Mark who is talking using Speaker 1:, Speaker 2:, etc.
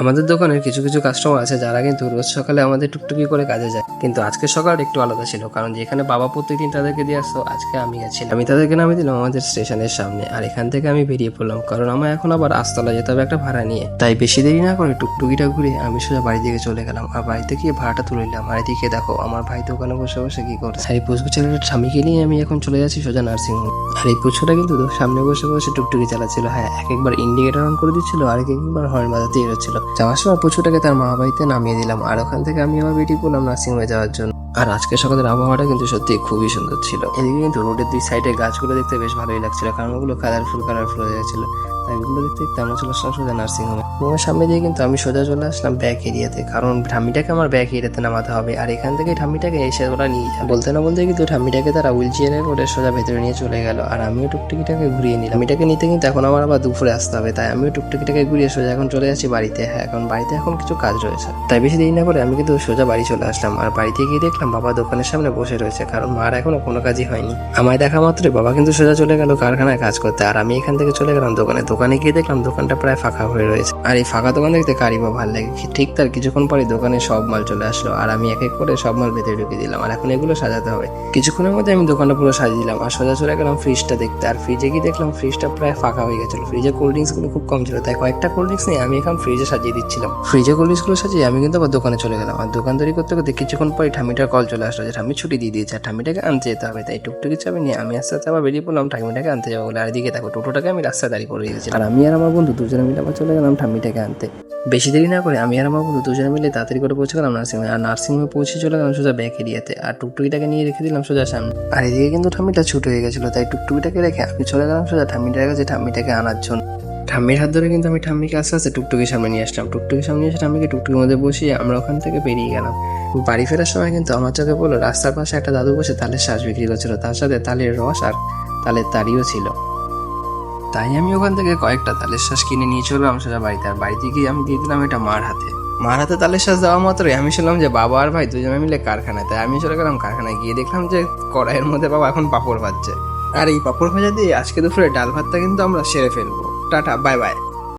Speaker 1: আমাদের দোকানের কিছু কিছু কাস্টমার আছে যারা কিন্তু রোজ সকালে আমাদের টুকটুকি করে কাজে যায়। কিন্তু আজকে সকাল একটু আলাদা ছিল, কারণ যেখানে বাবা প্রত্যেকদিন তাদেরকে দিয়ে আসতো, আজকে আমি গেছিলাম। আমি তাদেরকে নামিয়ে দিলাম আমাদের স্টেশনের সামনে, আর এখান থেকে আমি বেরিয়ে পড়লাম, কারণ আমার এখন আবার আস্তলা যেতে হবে একটা ভাড়া নিয়ে। তাই বেশি দেরি না করে টুকটুকিটা ঘুরে আমি সোজা বাড়ি দিকে চলে গেলাম, আর বাড়িতে গিয়ে ভাড়াটা তুলে নিলাম। আর এদিকে দেখো, আমার ভাই দোকানে বসে বসে কি করছে। আর এই পুষ্কু ছেলেটার স্বামীকে নিয়ে আমি এখন চলে যাচ্ছি সোজা নার্সিং হোম আর এই পুষ্কুটা কিন্তু সামনে বসে বসে টুকটুকি চালাচ্ছিল। হ্যাঁ এক একবার ইন্ডিকেটার অন করে দিচ্ছিল, আর এক একবার হর্ন বাজাতে এরোচ্ছিল যাওয়ার সময় পুচুটাকে তার মা বাড়িতে নামিয়ে দিলাম। আর ওখান থেকে আমি আমার বেটি করলাম নার্সিং হোমে যাওয়ার জন্য। আর আজকে সকালের আবহাওয়াটা কিন্তু সত্যি খুবই সুন্দর ছিল। এদিকে কিন্তু রোডের দুই সাইডে গাছগুলো দেখতে বেশ ভালোই লাগছিল, কারণ ওগুলো কালারফুল কালারফুল হয়ে গেছিল তাই দেখতে দেখতে আমরা চলে আসলাম সোজা নার্সিং হোমে রুমের সামনে দিয়ে কিন্তু আমি সোজা চলে আসলাম ব্যাক এরিয়াতে কারণ ঠাম্মিটাকে আমার ব্যাক এরিয়াতে নামাতে হবে। আর এখান থেকে ঠাম্মিটাকে এসে ওরা নিয়ে বলতে না বলতে কিন্তু ঠাম্মিটাকে তারা হুইল চেয়ারে করে সোজা ভেতরে নিয়ে চলে গেল। আর আমিও টুকটুকিটাকে ঘুরিয়ে নিলাম। ঠাম্মিটাকে নিতে কিন্তু এখন আমার আবার দুপুরে আসতে হবে, তাই আমিও টুকটুকিটাকে ঘুরিয়ে সোজা এখন চলে যাচ্ছি বাড়িতে। হ্যাঁ এখন বাড়িতে এখন কিছু কাজ রয়েছে। তাই বেশি দেরি না করে আমি কিন্তু সোজা বাড়ি চলে আসলাম। আর বাড়িতে গিয়ে দেখলাম বাবা দোকানের সামনে বসে রয়েছে, কারণ মার এখনও কোনো কাজই হয়নি। আমায় দেখা মাত্রই বাবা কিন্তু সোজা চলে গেল কারখানায় কাজ করতে, আর আমি এখান থেকে চলে গেলাম দোকানে। দোকানে গিয়ে দেখলাম দোকানটা প্রায় ফাঁকা হয়ে রয়েছে। আর এই ফাঁকা দোকান দেখতে কারি বা ভালো লাগে। ঠিক তার কিছুক্ষণ পরে দোকানে সব মাল চলে আসলো, আর আমি এক এক করে সব মাল ভেতরে ঢুকে দিলাম, আর এখন এগুলো সাজাতে হবে। কিছুক্ষণের মধ্যে আমি দোকানটা পুরো সাজিয়ে দিলাম, আর সোজা চলে গেলাম ফ্রিজটা দেখতে। আর ফ্রিজে গিয়ে দেখলাম ফ্রিজটা প্রায় ফাঁকা হয়ে গেছিল। ফ্রিজে কোল্ড ড্রিঙ্কসগুলো খুব কম ছিল, তাই কয়েকটা কোল্ড ড্রিঙ্কস নিয়ে আমি এখন ফ্রিজে সাজিয়ে দিচ্ছিলাম। ফ্রিজে কোল্ড ড্রিঙ্কসগুলো সাজিয়ে আমি কিন্তু আবার দোকানে চলে গেলাম। আর দোকানদারি করতে করতে কিছুক্ষণ পরে ঠামিটার কল চলে আসলো যে ঠামি ছুটি দিয়ে দিয়েছে আর ঠামিটাকে আনতে যেতে হবে। তাই টুকটুকি চাবি নিয়ে আমি আস্তে আস্তে আবার বেরিয়ে পড়লাম ঠাম্মিটাকে আনতে যাব বলে। আর দিকে দেখো টোটোটাকে আমি রাস্তায় দাঁড়িয়ে করে দিয়েছি আর আমি আর আমার বন্ধু দুজনে মিলে আবার চলে গেলাম ঠাম্মিটাকে আনতে। বেশি দেরি না করে আমি আর আমার বন্ধু দুজনে মিলে তাড়াতাড়ি করে পৌঁছে গেলাম নার্সিংহোমে আর নার্সিংহোমে পৌঁছে চলে গেলাম সোজা ব্যাক এরিয়াতে আর টুকটুকিটাকে নিয়ে রেখে দিলাম সোজা সামনে। আর এদিকে কিন্তু ঠাম্মিটা ছুট হয়ে গেছিল তাই টুকটুকিটাকে রেখে আমি চলে গেলাম সোজা ঠাম্মিটার কাছে ঠাম্মিটাকে আনার জন্য। ঠাম্মির হাত ধরে কিন্তু আমি ঠাম্মিকে আস্তে আস্তে টুকটুকির সামনে নিয়ে আসলাম। টুকটুকির সামনে এসে ঠাম্মিকে টুকটুকির মধ্যে বসিয়ে আমরা ওখান থেকে বেরিয়ে গেলাম। বাড়ি ফেরার সময় কিন্তু আমার চোখে বলল রাস্তার পাশে একটা দাদু বসে তালের শ্বাস বিক্রি করছিল তার সাথে তালের রস আর তালের তারিও ছিল। তাই আমি ওখান থেকে কয়েকটা তালের শ্বাস কিনে নিয়ে চললাম সেটা বাড়িতে। আর বাড়িতে গিয়ে আমি দিয়ে দিলাম এটা মার হাতে। মার হাতে তালের শ্বাস দেওয়া মাত্রই আমি শুনলাম যে বাবা আর ভাই দুজনে মিলে কারখানায়। তাই আমি চলে গেলাম কারখানায়। গিয়ে দেখলাম যে কড়াইয়ের মধ্যে বাবা এখন পাঁপড় ভাজছে। আর এই পাঁপড় ভাজা দিয়ে আজকে দুপুরে ডাল ভাতটা কিন্তু আমরা সেরে ফেলব। Tata bye bye